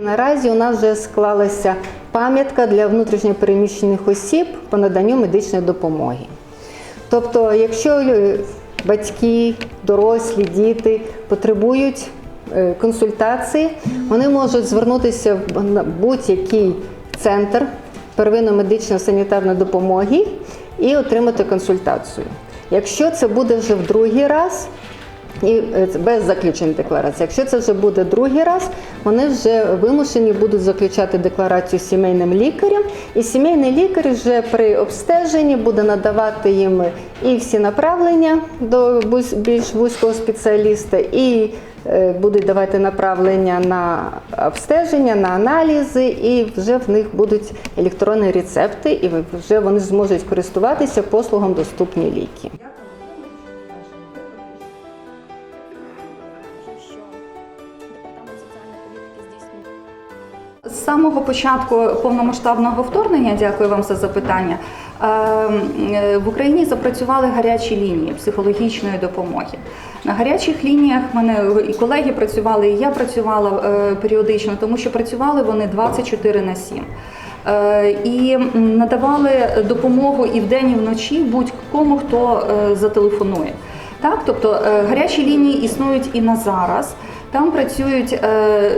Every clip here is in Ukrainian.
Наразі у нас вже склалася пам'ятка для внутрішньопереміщених осіб по наданню медичної допомоги. Тобто, якщо е, батьки, дорослі, діти потребують е, консультації, вони можуть звернутися в будь-який центр первинної медичної санітарної допомоги і отримати консультацію. Якщо це буде вже в другий раз, і е, без заключення декларації. Якщо це вже буде другий раз, вони вже вимушені будуть заключати декларацію сімейним лікарем, і сімейний лікар вже при обстеженні буде надавати їм і всі направлення до більш вузького спеціаліста, і е, будуть давати направлення на обстеження, на аналізи, і вже в них будуть електронні рецепти, і вже вони зможуть користуватися послугом доступні ліки. З самого початку повномасштабного вторгнення, дякую вам за запитання. е, е, В Україні запрацювали гарячі лінії психологічної допомоги. На гарячих лініях мене і колеги працювали, і я працювала е, періодично, тому що працювали вони 24 на 7. Е, І надавали допомогу і вдень, і вночі будь-кому, хто зателефонує. Так, тобто е, гарячі лінії існують і на зараз. Там працюють, е,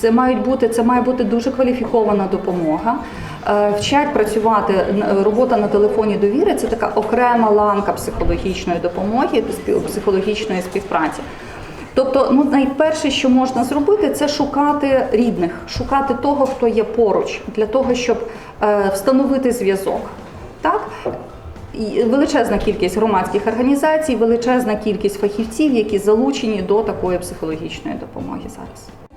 це мають бути, це має бути дуже кваліфікована допомога. Е, Вчать працювати робота на телефоні довіри це така окрема ланка психологічної допомоги, психологічної співпраці. Тобто, ну найперше, що можна зробити, це шукати рідних, шукати того, хто є поруч, для того, щоб встановити зв'язок. Так? Величезна кількість громадських організацій, величезна кількість фахівців, які залучені до такої психологічної допомоги зараз.